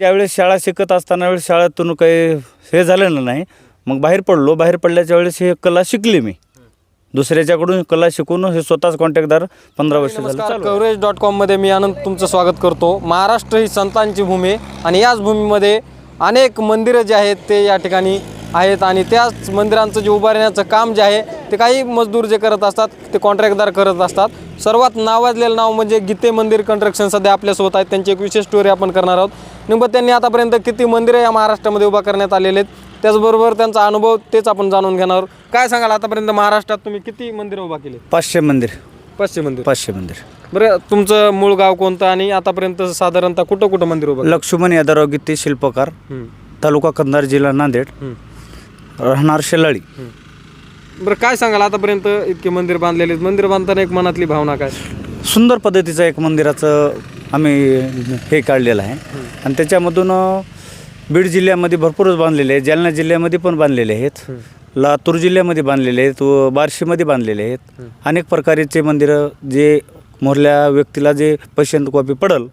ज्यावेळेस शाळा शिकत असताना वेळेस शाळेतून काही हे झालेलं नाही. मग बाहेर पडलो. बाहेर पडल्याच्या वेळेस हे कला शिकली मी. दुसऱ्याच्याकडून कला शिकून हे स्वतःच कॉन्टॅक्टदार पंधरा वर्ष झालं. कव्हरेज डॉट कॉममध्ये मी आनंद तुमचं स्वागत करतो. महाराष्ट्र ही संतांची भूमी आहे आणि याच भूमीमध्ये अनेक मंदिरं जे आहेत ते या ठिकाणी आहेत आणि त्याच मंदिरांचं जे उभारण्याचं काम जे आहे ते काही मजदूर जे करत असतात ते कॉन्ट्रॅक्टदार करत असतात. सर्वात नावाजलेलं नाव म्हणजे गीते मंदिर कन्स्ट्रक्शन सध्या आपल्यासोबत आहेत. त्यांची एक विशेष स्टोरी आपण करणार आहोत. नेमकं त्यांनी आतापर्यंत किती मंदिरं या महाराष्ट्रामध्ये उभा करण्यात आलेले आहेत? त्याचबरोबर त्यांचा अनुभव तेच आपण जाणून घेणार आहोत. काय सांगाल आतापर्यंत महाराष्ट्रात तुम्ही किती मंदिरं उभा केली? पाचशे मंदिर. पाचशे मंदिर. पाचशे मंदिर. बरं तुमचं मूळ गाव कोणतं आणि आतापर्यंत साधारणतः कुठं कुठं मंदिर उभं लक्ष्मण यादवराव गीते शिल्पकार तालुका कंधार जिल्हा नांदेड राहणार शेलाळी. बरं काय सांगाल आतापर्यंत इतके मंदिर बांधलेले आहेत? मंदिर बांधताना एक मनातली भावना काय? सुंदर पद्धतीचं एक मंदिराचं आम्ही हे काढलेलं आहे. आणि त्याच्यामधून बीड जिल्ह्यामध्ये भरपूरच बांधलेले आहेत. जालना जिल्ह्यामध्ये पण बांधलेले आहेत. लातूर जिल्ह्यामध्ये बांधलेले आहेत. व बार्शीमध्ये बांधलेले आहेत. अनेक प्रकारचे मंदिरं जे मोरल्या व्यक्तीला जे पैशांत कॉपी पडल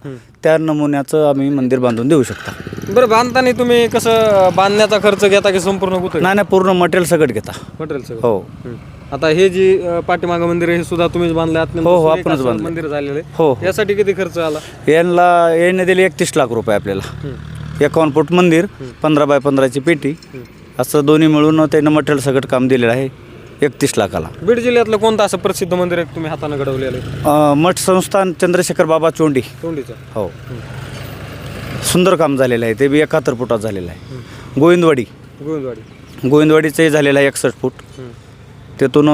त्या नमुन्याचं आम्ही मंदिर बांधून देऊ शकतो. बरं बांधताना तुम्ही कसं बांधण्याचा खर्च घेता की संपूर्ण कुठं नाही नाही पूर्ण मटेरियल सगळं घेता. सगळं? हो. आता हे जी पाठीमागं मंदिर आहे हे सुद्धा तुम्हीच बांधलं हो, हो, आपणच असं बांधलंय. मंदिर झालेलं हो, आहे यासाठी किती खर्च आला? यांना याने दिले एकतीस लाख रुपये आपल्याला. एकावन्न फूट मंदिर पंधरा बाय पंधराची पेटी. असं दोन्ही मिळून त्यानं मटेरियल सगळं काम दिलेलं आहे. एकतीस लाखाला. बीड जिल्ह्यातलं कोणतं असं प्रसिद्ध मंदिर आहे तुम्ही हातानं घडवलेलं आहे? मठ संस्थान चंद्रशेखर बाबा चोंडी. तोंडीचं हो. सुंदर काम झालेलं आहे. ते बी एकाहत्तर फुटात झालेलं आहे. गोविंदवाडी. गोविंदवाडी. गोविंदवाडीचंही झालेलं आहे एकसष्ट फूट. तिथून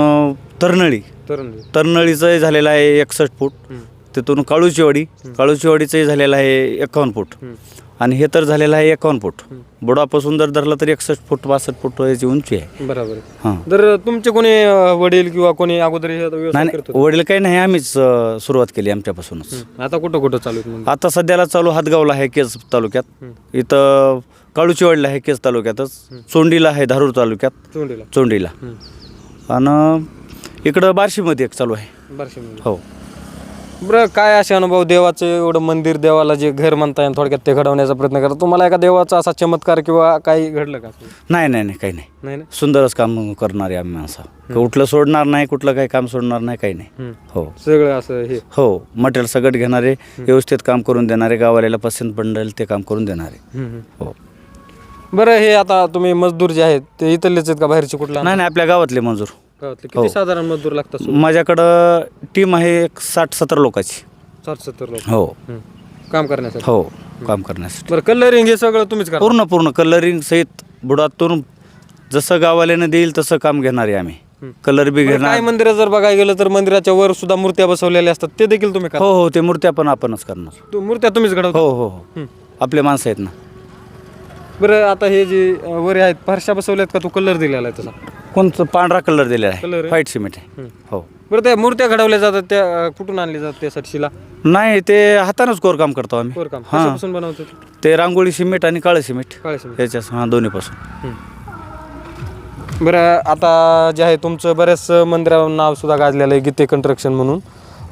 तरनळी. तरनळीचंही झालेलं आहे एकसष्ट फूट. तिथून काळूचीवाडी. काळूचीवाडीचंही झालेलं आहे एकावन्न फूट. आणि हे तर झालेलं आहे एकावन्न फूट. बुडापासून जर धरलं तर एकसष्ट फूट बासष्ट फूट याची उंची आहे. बरोबर. हां. जर तुमचे कोणी अं, वडील किंवा कोणी अगोदर हे व्यवसाय नाही करत नाही, वडील काही नाही आम्हीच अं, सुरुवात केली आमच्यापासूनच? आता कुठं कुठं चालू आहेत? आता सध्याला चालू हातगावला आहे केज तालुक्यात. इथं काळूचीवाडीला आहे केज तालुक्यातच. चोंडीला आहे धारूर तालुक्यात. तोंडीला चोंडीला. आणि इकडं बार्शीमध्ये एक चालू आहे. बार्शीमध्ये. हो. बरं काय असे अनुभव देवाचं? एवढं मंदिर देवाला जे घर म्हणता येईल थोडक्यात ते घडवण्याचा प्रयत्न करा तुम्हाला एका देवाचा असा चमत्कार किंवा काही घडलं का? नाही नाही नाही काही नाही. नाही ना? सुंदरच काम करणारे आम्ही माणसं कुठलं सोडणार नाही कुठलं काही काम सोडणार नाही काही नाही. हो. सगळं असं हे. हो मटेरियल सगळं घेणारे व्यवस्थित काम करून देणारे गावाला पसंत पडेल ते काम करून देणारे. हो. बरं हे आता तुम्ही मजदूर जे आहेत ते इथलेच आहेत का बाहेरचे कुठला? नाही नाही आपल्या गावातले मंजूर. गावातले किती साधारण मजदूर लागतात माझ्याकडं टीम आहे एक साठ सत्तर लोकांची. साठ सत्तर लोक. हो. हम्म. काम करण्यासाठी? हो काम करण्यासाठी. बरं कलरिंग हे सगळं तुम्हीच करा पूर्ण पूर्ण. कलरिंग सहित बुडातून जसं गावाल्यानं देईल तसं काम घेणारे आम्ही. कलर बी बरं, घेणार. मंदिरं जर बघायला गेलं तर मंदिराच्या वर सुद्धा मूर्त्या बसवलेल्या असतात. ते देखील तुम्ही करा हो हो ते मूर्त्या पण आपणच करणार. तू- मूर्त्या तुम्हीच घडवता? हो हो हो. आपले माणसं आहेत ना. बरं आता हे जे अं, वर आहेत फारशा बसवल्यात का तू? कलर दिलेला आहे त्याचा कोणतं पांढरा कलर दिलेला Color आहे आहे? व्हाईट सिमेंट आहे. हो. बरं त्या मूर्त्या घडवल्या जातात त्या अं, कुठून आणल्या जातात त्यासाठी शिला नाही ते हातानंच कोर काम करतो आम्ही. कोरकाम. हां. कशापासून बनवतात? ते रांगोळी सिमेंट आणि काळं सिमेंट. काळे सिमेंट. याच्याच हां दोन्हीपासून. बरं आता जे आहे तुमचं बऱ्याच मंदिरावर नाव सुद्धा गाजलेलं आहे गीते कन्स्ट्रक्शन म्हणून.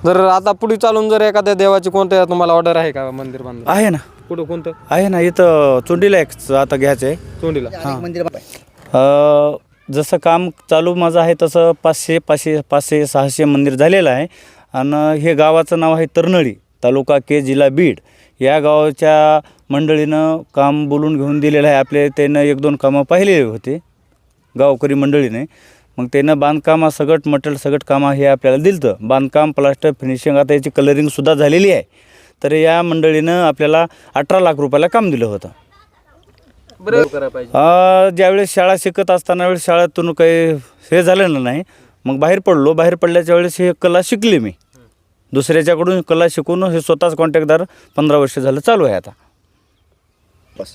जर आता पुढे चालून जर एखाद्या देवाची कोणत्या तुम्हाला ऑर्डर आहे का मंदिर बांधलं आहे ना. कुठं कोणतं? आहे ना इथं चोंडीला एक आता घ्यायचं आहे. तोंडीला अ, जसं काम चालू माझं आहे तसं पाचशे पाचशे पाचशे सहाशे मंदिर झालेलं आहे. आणि हे गावाचं नाव आहे तरनळी तालुका के जिल्हा बीड. या गावाच्या मंडळीनं काम बोलून घेऊन दिलेलं आहे. आपले त्यानं एक दोन कामं पाहिलेले होते गावकरी मंडळीने. मग त्यानं बांधकाम सगट मटेरियल सगट कामं हे आपल्याला दिलं बांधकाम प्लास्टर फिनिशिंग आता याची कलरिंगसुद्धा झालेली आहे. तर या मंडळीनं आपल्याला अठरा लाख रुपयाला काम दिलं होतं. बरं. करायला पाहिजे. अ, ज्यावेळेस शाळा शिकत असताना वेळेस शाळेतून काही हे झालेलं नाही. मग बाहेर पडलो. बाहेर पडल्याच्या वेळेस हे कला शिकली मी. दुसऱ्याच्याकडून कला शिकून हे स्वतःच कॉन्टॅक्टदार पंधरा वर्ष झालं चालू आहे आता.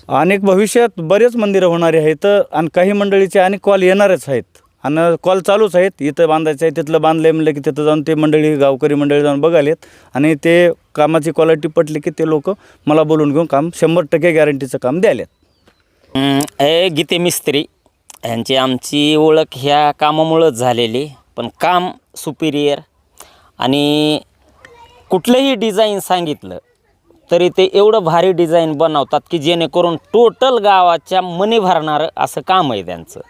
अनेक भविष्यात बरेच मंदिरं होणारे आहेत आणि काही मंडळीचे अनेक कॉल येणारच आहेत. आणि कॉल चालूच आहेत. इथं बांधायचं आहे तिथलं बांधलं आहे म्हणलं की तिथं जाऊन ते मंडळी गावकरी मंडळी जाऊन बघालेत. आणि ते कामाची क्वालिटी पटली की ते लोक मला बोलून घेऊन काम शंभर टक्के गॅरंटीचं काम द्यालेत. हे गीते मिस्त्री यांची आमची ओळख ह्या कामामुळंच झालेली पण काम सुपिरियर आणि कुठलंही डिझाईन सांगितलं तरी ते एवढं भारी डिझाईन बनवतात की जेणेकरून टोटल गावाच्या मनी भरणारं असं काम आहे त्यांचं.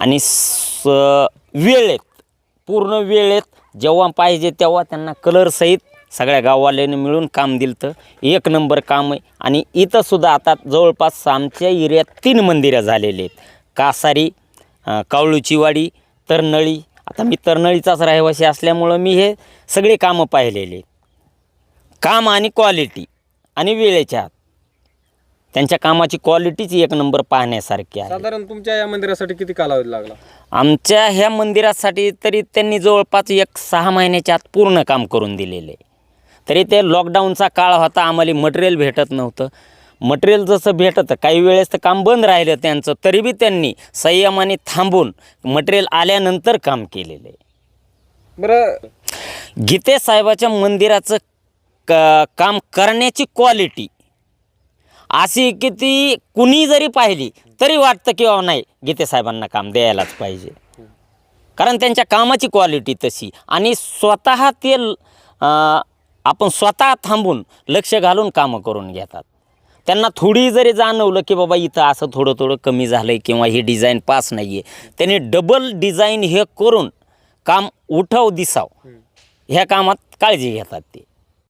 आणि स वेळेत पूर्ण वेळेत जेव्हा पाहिजे तेव्हा त्यांना कलरसहित सगळ्या गाववाल्याने मिळून काम दिलं तर एक नंबर काम आहे. आणि इथंसुद्धा आता जवळपास आमच्या एरियात तीन मंदिरं झालेली आहेत. कासारी कावळूचीवाडी तरनळी. आता मी तरनळीचाच रहिवासी असल्यामुळं मी हे सगळे कामं पाहिलेले काम आणि क्वालिटी आणि वेळेच्या आत. त्यांच्या कामाची क्वालिटीच एक नंबर पाहण्यासारखी आहे. साधारण तुमच्या या मंदिरासाठी किती कालावधी लागला? आमच्या ह्या मंदिरासाठी तरी त्यांनी जवळपास एक सहा महिन्याच्या आत पूर्ण काम करून दिलेलं आहे. तरी ते लॉकडाऊनचा काळ होता आम्हाला मटेरियल भेटत नव्हतं. मटेरियल जसं भेटतं काही वेळेस तर काम बंद राहिलं त्यांचं तरी बी त्यांनी संयमाने थांबून मटेरियल आल्यानंतर काम केलेलं. आहे बरं. गीते साहेबाच्या मंदिराचं क काम करण्याची क्वालिटी अशी की ती कुणी जरी पाहिली तरी वाटतं की अहो नाही गीते साहेबांना काम द्यायलाच पाहिजे. कारण त्यांच्या कामाची क्वालिटी तशी. आणि स्वतः ते आपण स्वतः थांबून लक्ष घालून कामं करून घेतात. त्यांना थोडी जरी जाणवलं की बाबा इथं असं थोडं थोडं कमी झालं आहे किंवा ही डिझाईन पास नाही आहे त्यांनी डबल डिझाईन हे करून काम उठाव दिसाव. ह्या कामात काळजी घेतात ते.